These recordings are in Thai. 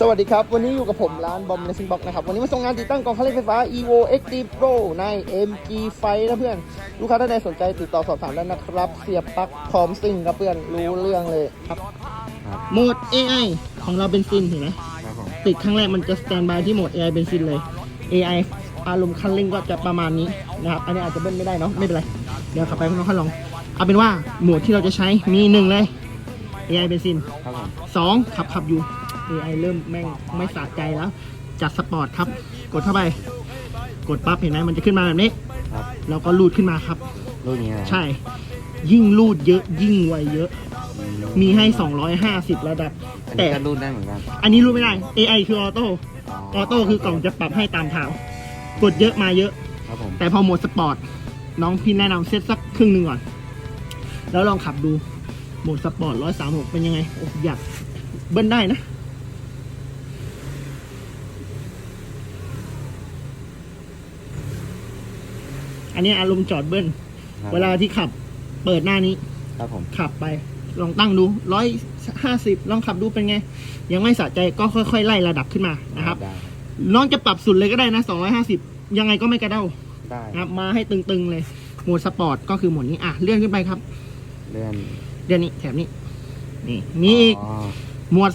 สวัสดีครับ วันนี้อยู่กับผมร้านบอมเลสซิ่งบ็อกนะครับ วันนี้มาส่งงานติดตั้งกล่องคันเร่งไฟฟ้า evo xd pro ใน mg ไฟนะเพื่อน ลูกค้าท่านใดสนใจติดต่อสอบถามได้นะครับ เสียบปลั๊กพร้อมซิ่งครับเพื่อนรู้เรื่องเลยครับครับโหมด AI ของเราเป็นซินเห็นไหมครับผมติดครั้งแรกมันจะสแตนบายที่โหมด AI เบนซินเลย AI อารมณ์คันเร่งก็จะประมาณนี้นะครับอันนี้อาจจะเบิ้ลไม่ได้เนาะไม่เป็นไรเดี๋ยวขับไปข้างนอกค่อยลองเอาเป็นว่าโหมดที่เราจะใช้มีหนึ่งเลย AI เบนซินครับผมสองขับขับอยู่ AI เริ่มแม่งไม่สะใจแล้ว จัดสปอร์ตครับ กดเข้าไป กดปั๊บเห็นไหมมันจะขึ้นมาแบบนี้ ครับแล้วก็ลูดขึ้นมาครับ รุ่นนี้นะใช่ ยิ่งลูดเยอะยิ่งไวเยอะ อืมีให้ 250 ระดับ อันแต่นี้ก็รุ่นได้เหมือนกันอันนี้รูดไม่ได้ AI คือออโต้ ออโต้คือกล่องจะปรับให้ตามทางกดเยอะมาเยอะ ครับผมแต่พอโหมดสปอร์ตน้องพี่แนะนำเซตสักครึ่งหนึ่งก่อน แล้วลองขับดูโหมดสปอร์ตร้อยสามหกเป็นยังไงโอ้อยากเบิ้ลได้นะ อันนี้อารมณ์จอดเบิ้ลครับเวลาที่ขับเปิดหน้านี้ ครับผมขับไป ลองตั้งดูร้อยห้าสิบลองขับดูเป็นไง ยังไม่สะใจก็ค่อยๆไล่ระดับขึ้นมานะครับ ได้น้องจะปรับสุดเลยก็ได้นะ250ยังไงก็ไม่กระเด้าได้นะครับ มาให้ตึงๆเลยโหมดสปอร์ตก็คือโหมดนี้อะเลื่อนขึ้นไปครับ เลื่อนเดือนนี้แถบนี้ นี่มีอีกอ๋อโหมด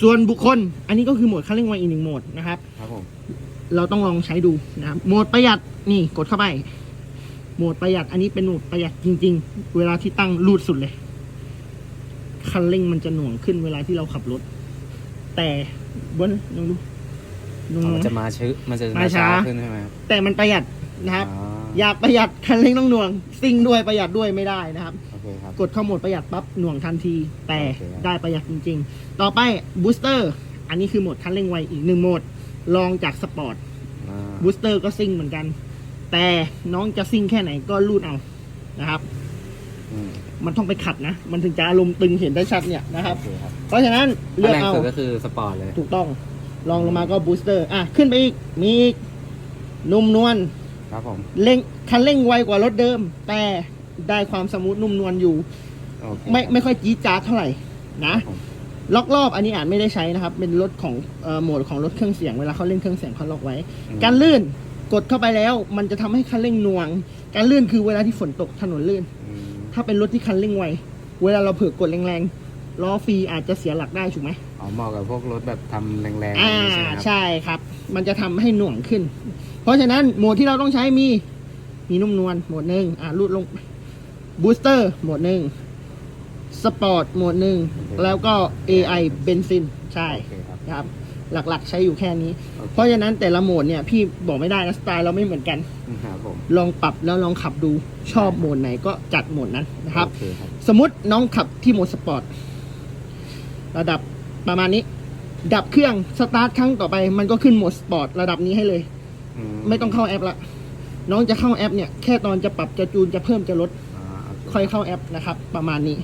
ส่วนบุคคล อันนี้ก็คือโหมดคันเร่งไวอีกหนึ่งโหมดนะครับ ครับผม เราต้องลองใช้ดูนะครับโหมดประหยัดนี่กดเข้าไป โหมดประหยัดอันนี้เป็นโหมดประหยัดจริง ๆ เวลาที่ตั้งรูดสุดเลย คันเร่งมันจะหน่วงขึ้นเวลาที่เราขับรถ แต่บนลองดูลองอ๋อดูมันจะมาชื้อมันจะมาช้าขึ้นใช่ไหมครับแต่มันประหยัดนะครับอ๋ออยากประหยัดคันเร่งต้องหน่วงซิ่งด้วยประหยัดด้วยไม่ได้นะครับโอเคครับกดเข้าโหมดประหยัดปั๊บหน่วงทันที แต่โอเคครับได้ประหยัดจริง ๆ ต่อไปบูสเตอร์อันนี้คือโหมดคันเร่งไวอีกหนึ่งโหมด ลองจากสปอร์ตอ่าบูสเตอร์ก็ซิ่งเหมือนกัน แต่น้องจะซิ่งแค่ไหนก็รูดเอานะครับ อืมมันต้องไปขัดนะ มันถึงจะอารมณ์ตึงเห็นได้ชัดเนี่ยนะครับ โอเคครับเพราะฉะนั้นเลืถ้าอกแรงเอาสุดก็คือสปอร์ตเลยถูกต้องลองลงมาก็บูสเตอร์อะขึ้นไปอีกมีอีกนุ่มนวล ครับผมเร่งคันเร่งไวกว่ารถเดิม แต่ได้ความสมูทนุ่มนวลอยู่ โอเคไม่ไม่ค่อยจี๊ดจ๊าดเท่าไหร่นะ ครับผม ล็อกรอบอันนี้อาจไม่ได้ใช้นะครับ เป็นรถของเอ่อโหมดของรถเครื่องเสียงเวลาเขาเล่นเครื่องเสียงเขาล็อกไว้อืมการลื่นกดเข้าไปแล้ว มันจะทำให้คันเร่งหน่วง การลื่นคือเวลาที่ฝนตกถนนลื่นอืมถ้าเป็นรถที่คันเร่งไว เวลาเราเผลอกดแรงๆล้อฟรีอาจจะเสียหลักได้ถูกไหมอ๋อเหมาะกับพวกรถแบบทำแรงๆอ่าอย่างนี้ใช่ไหมครับใช่ครับ มันจะทำให้หน่วงขึ้น เพราะฉะนั้นโหมดที่เราต้องใช้มีมีนุ่มนวลโหมดหนึ่งอ่ารูดลงบูสเตอร์โหมดหนึ่ง สปอร์ตโหมดหนึ่งแล้วก็ AI เบนซินใช่โอเคครับนะครับ หลักๆใช้อยู่แค่นี้ โอเค เพราะฉะนั้นแต่ละโหมดเนี่ยพี่บอกไม่ได้นะสไตล์เราไม่เหมือนกัน ครับผมลองปรับแล้วลองขับดูชอบโหมดไหนก็จัดโหมดนั้นนะครับ โอเคครับสมมติน้องขับที่โหมดสปอร์ตระดับประมาณนี้ ดับเครื่องสตาร์ทครั้งต่อไป มันก็ขึ้นโหมดสปอร์ตระดับนี้ให้เลย ไม่ต้องเข้าแอปละน้องจะเข้าแอปเนี่ยแค่ตอนจะปรับจะจูนจะเพิ่มจะลดอ่าโอเคค่อยเข้าแอปนะครับ ประมาณนี้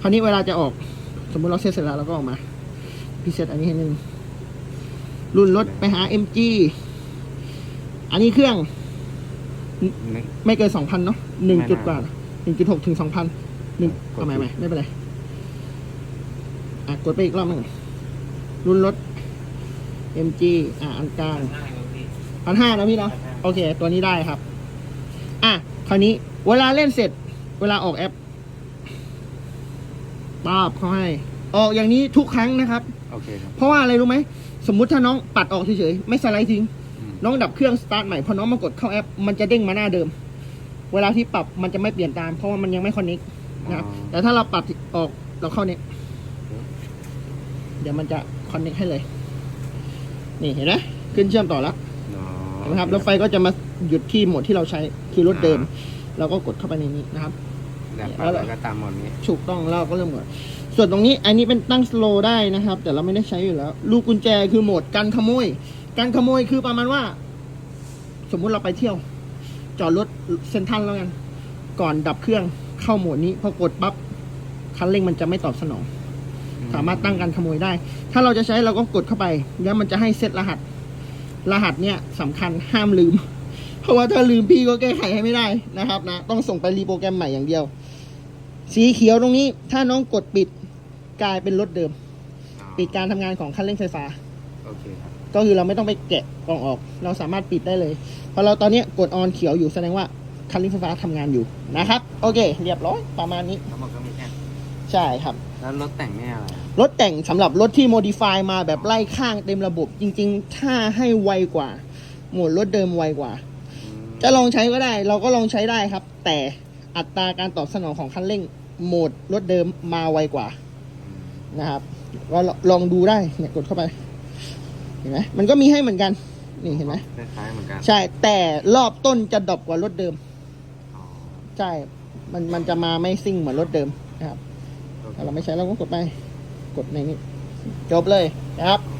คราวนี้เวลาจะออก สมมติเราเซตเสร็จแล้วเราก็ออกมาพี่เซตอันนี้ให้หนึ่งรุ่นรถไปหา MG อันนี้เครื่องนึกไม่เกินสองพันเนาะหนึ่งไม่จุดน่ากว่าหนึ่งจุดหกถึงสองพันหนึ่งกดเอาใหม่ผิดใหม่ไม่เป็นไรอะกดไปอีกรอบหนึ่งรุ่นรถ MG อะอันกลางพันห้านะพี่เนาะโอเค ตัวนี้ได้ครับ อะคราวนี้เวลาเล่นเสร็จ เวลาออกแอป ตอบเขาให้ ออกอย่างนี้ทุกครั้งนะครับ โอเคครับ เพราะว่าอะไรรู้ไหม สมมุติถ้าน้องปัดออกเฉยๆ ไม่สไลด์ทิ้ง อืม น้องดับเครื่องสตาร์ทใหม่ พอน้องมากดเข้าแอป มันจะเด้งมาหน้าเดิม เวลาที่ปรับมันจะไม่เปลี่ยนตาม เพราะว่ามันยังไม่คอนเน็กนะครับ อ๋อ แต่ถ้าเราปรับออกเราเข้าเน็กเดี๋ยวมันจะคอนเน็กให้เลย นี่เห็นไหมขึ้นเชื่อมต่อแล้วอ๋อเห็นไหมครับ แล้วไฟก็จะมาหยุดที่โหมดที่เราใช้ คือรถเดิม เราก็กดเข้าไปในนี้นะครับ แล้วปรับแล้วก็ตามหมดนี้ ถูกต้องแล้วเราก็เริ่มกดส่วนตรงนี้อันนี้เป็นตั้งสโลได้นะครับ แต่เราไม่ได้ใช้อยู่แล้ว ลูกกุญแจคือโหมดกันขโมยกันขโมยคือประมาณว่า สมมุติเราไปเที่ยว จอดรถเซ็นทรัลแล้วกัน ก่อนดับเครื่องเข้าโหมดนี้พอกดปั๊บคันเร่งมันจะไม่ตอบสนองสามารถตั้งการขโมยได้ ถ้าเราจะใช้เราก็กดเข้าไป แล้วมันจะให้เซตรหัส รหัสเนี่ยสำคัญห้ามลืม เพราะว่าถ้าลืมพี่ก็แก้ไขให้ไม่ได้นะครับนะ ต้องส่งไปรีโปรแกรมใหม่อย่างเดียว สีเขียวตรงนี้ถ้าน้องกดปิดกลายเป็นรถเดิม ปิดการทำงานของคันเร่งไฟฟ้า โอเคครับก็คือเราไม่ต้องไปแกะกล่องออก เราสามารถปิดได้เลยพอเราตอนเนี้ยกดออนเขียวอยู่แสดงว่าคันเร่งไฟฟ้าทำงานอยู่นะครับ โอเค เรียบร้อยประมาณนี้ ทั้งหมดก็มีแค่ใช่ครับ แล้วรถแต่งเนี่ยอะไรอะรถแต่งสำหรับรถที่โมดิฟายมาแบบไล่ข้างเต็มระบบ จริงๆ ถ้าให้ไวกว่าโหมดรถเดิมไวกว่า อืมจะลองใช้ก็ได้ เราก็ลองใช้ได้ครับ แต่ อัตราการตอบสนองของคันเร่งโหมดรถเดิมมาไวกว่าอืมนะครับก็ลองดูได้เนี่ยกดเข้าไป เห็นไหมมันก็มีให้เหมือนกัน นี่เห็นไหมคล้ายๆเหมือนกันใช่แต่รอบต้นจะดรอปกว่ารถเดิมอ๋อใช่มันมันจะมาไม่ซิ่งเหมือนรถเดิมนะครับโอเค ถ้าเราไม่ใช้เราก็กดไป กดในนี้จบเลยนะครับ โอเค